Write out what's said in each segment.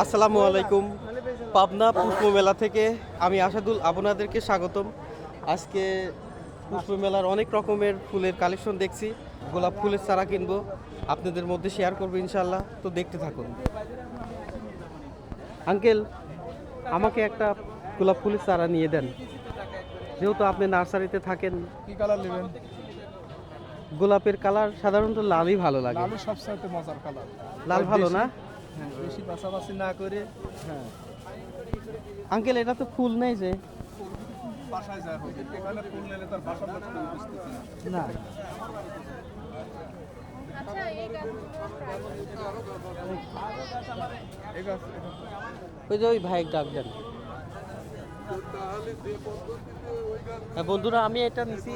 আসসালামু আলাইকুম। পাবনা পুষ্প মেলা থেকে আমি আসাদুল আপনাদেরকে স্বাগতম। আজকে পুষ্প মেলার অনেক রকমের ফুলের কালেকশন দেখছি। গোলাপ ফুলের চারা কিনবো আপনাদের মধ্যে শেয়ার করব ইনশাল্লাহ তো দেখতে থাকুন। আঙ্কেল আমাকে একটা গোলাপ ফুলের চারা নিয়ে দেন। যেহেতু আপনি নার্সারিতে থাকেন কি কালার নেবেন? গোলাপের কালার সাধারণত লালই ভালো লাগে। লালু মজার কালার। লাল ভালো না? বেশি পাশাপাশি না করে হ্যাঁ। আঙ্কেল এটা তো ফুল নেই যে। না। আচ্ছা ওই যে ওই ভাই ডাক দেন। হ্যাঁ বন্ধুরা আমি এটা নিছি।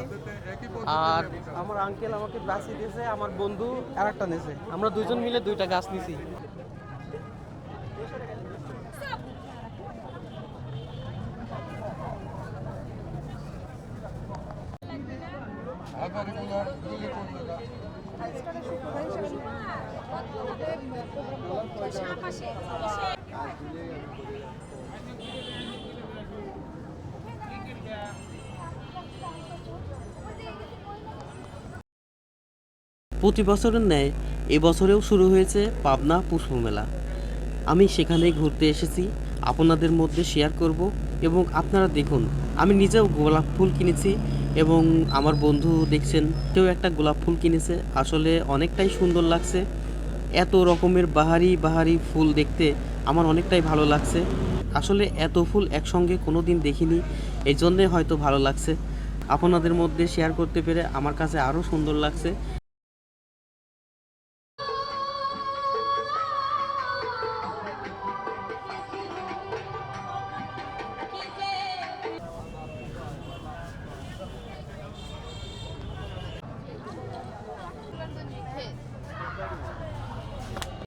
আর আমার আঙ্কেল আমাকে গাছ দিয়েছে আমার বন্ধু আর একটা নিয়েছে। আমরা দুইজন মিলে দুইটা গাছ নিছি। প্রতি বছরের ন্যায় এবছরেও শুরু হয়েছে পাবনা পুষ্প মেলা। আমি সেখানে ঘুরতে এসেছি, আপনাদের মধ্যে শেয়ার করব এবং আপনারা দেখুন, আমি নিজেও গোলাপ ফুল কিনেছি এবং আমার বন্ধু দেখছেন, কেউ একটা গোলাপ ফুল কিনেছে। আসলে অনেকটাই সুন্দর লাগছে। এত রকমের বাহারি বাহারি ফুল দেখতে আমার অনেকটাই ভালো লাগছে। আসলে এত ফুল একসঙ্গে কোনো দিন দেখিনি এই জন্যে হয়তো ভালো লাগছে। আপনাদের মধ্যে শেয়ার করতে পেরে আমার কাছে আরও সুন্দর লাগছে।